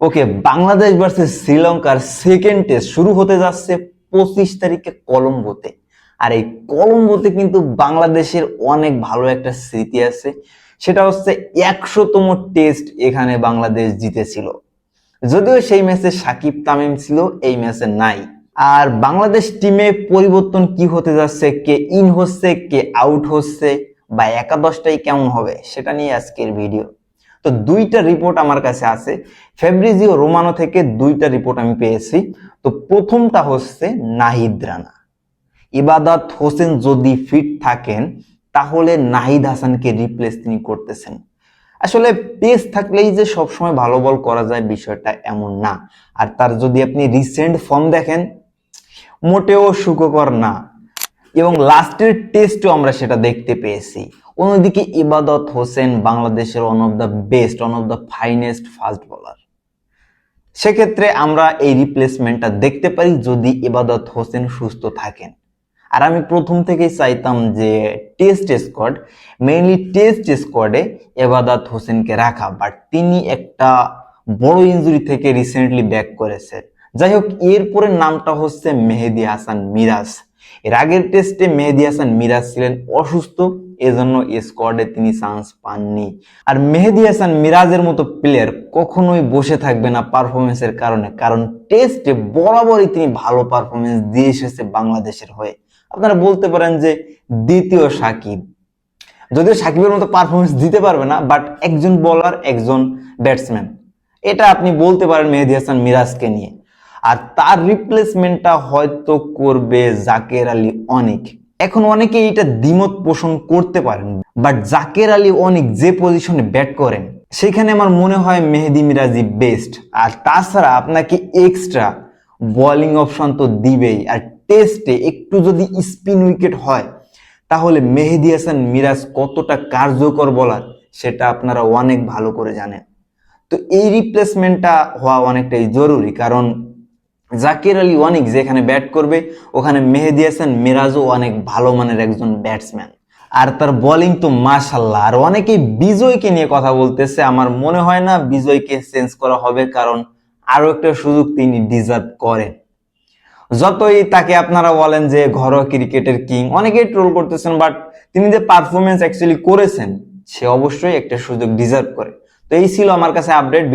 ওকে Bangladesh versus শ্রীলঙ্কার second test শুরু হতে যাচ্ছে পঁচিশ তারিখে কলম্বোতে আর এই কলম্বোতে কিন্তু বাংলাদেশের অনেক ভালো একটা স্মৃতি আছে। সেটা হচ্ছে একশোতম টেস্ট এখানে বাংলাদেশ জিতেছিল। যদিও সেই ম্যাচে সাকিব তামিম ছিল, এই ম্যাচে নাই। আর বাংলাদেশ টিমে পরিবর্তন কি হতে যাচ্ছে? কে ইন হচ্ছে, কে আউট হচ্ছে, বা একাদশটাই কেমন হবে, সেটা নিয়ে আজকের ভিডিও তো দুইটা রিপোর্ট আমার কাছে আছে। ফেব্রিজিও রোমানো থেকে দুইটা রিপোর্ট আমি পেয়েছি। তো প্রথমটা হচ্ছে নাহিদ রানা। ইবাদত হোসেন যদি ফিট থাকেন, তাহলে নাহিদ হাসানকে রিপ্লেস তিনি করতেছেন। আসলে পেস থাকলেই যে সবসময় ভালো বল করা যায় বিষয়টা এমন না। আর তার যদি আপনি রিসেন্ট ফর্ম দেখেন, মোটেও সুখকর না। এবং লাস্টের টেস্টও আমরা সেটা দেখতে পেয়েছি। অন্যদিকে ইবাদত হোসেন বাংলাদেশের one of the best one of the finest fast bowler সেক্ষেত্রে আমরা এই রিপ্লেসমেন্টটা দেখতে পারি যদি ইবাদত হোসেন সুস্থ থাকেন। আর আমি প্রথম থেকেই চাইতাম যে টেস্ট স্কোয়াড মেইনলি টেস্ট স্কোয়াডে এবাদাত হোসেনকে রাখা। বাট তিনি একটা বড় ইনজুরি থেকে রিসেন্টলি ব্যাক করেছে যাই হোক এরপরে নামটা হচ্ছে মেহেদি হাসান মিরাজ। এর আগের টেস্টে মেহেদি হাসান মিরাজ ছিলেন অসুস্থ, এজন্য স্কোয়াডে তিনি চান্স পাননি। আর মেহেদি হাসান মিরাজের মতো প্লেয়ার কখনোই বসে থাকবে না পারফরমেন্সের কারণে, কারণ টেস্টে বরাবরই তিনি ভালো পারফরমেন্স দিয়ে এসেছে বাংলাদেশের হয়ে। আপনারা বলতে পারেন যে দ্বিতীয় সাকিব। যদিও সাকিবের মতো পারফরমেন্স দিতে পারবে না বাট একজন বোলার একজন ব্যাটসম্যান এটা আপনি বলতে পারেন মেহেদি হাসান মিরাজকে নিয়ে। আর তার রিপ্লেসমেন্টটা হয়তো করবে জাকের আলী অনেক। এখন অনেকে এটা দ্বিমত পোষণ করতে পারেন বাট জাকের আলী অনেক যে পজিশনে ব্যাট করেন, সেখানে আমার মনে হয় মেহেদি মিরাজি বেস্ট আর তাছাড়া আপনাকে এক্সট্রা বোলিং অপশন তো দিবেই। আর টেস্টে একটু যদি স্পিন উইকেট হয়, তাহলে মেহেদি হাসান মিরাজ কতটা কার্যকর বলার সেটা আপনারা অনেক ভালো করে জানেন। তো এই রিপ্লেসমেন্টটা হওয়া অনেকটাই জরুরি, কারণ জাকির আলী অনেক যেখানে ব্যাট করবে, ওখানে মেহেদি হাসান মিরাজও অনেক ভালো মানের একজন ব্যাটসম্যান আর তার বোলিং তো মাশাল্লাহ আর অনেকেই বিজয়কে নিয়ে কথা বলতেছে, আমার মনে হয় না বিজয়কে চেঞ্জ করা হবে, কারণ আরও একটা সুযোগ তিনি ডিজার্ভ করেন। যতই তাকে আপনারা বলেন যে ঘরোয়া ক্রিকেটের কিং অনেকেই ট্রোল করতেছেন বাট তিনি যে পারফরমেন্স অ্যাকচুয়ালি করেছেন, সে অবশ্যই একটা সুযোগ ডিজার্ভ করে। তো এই ছিল আমার কাছে আপডেট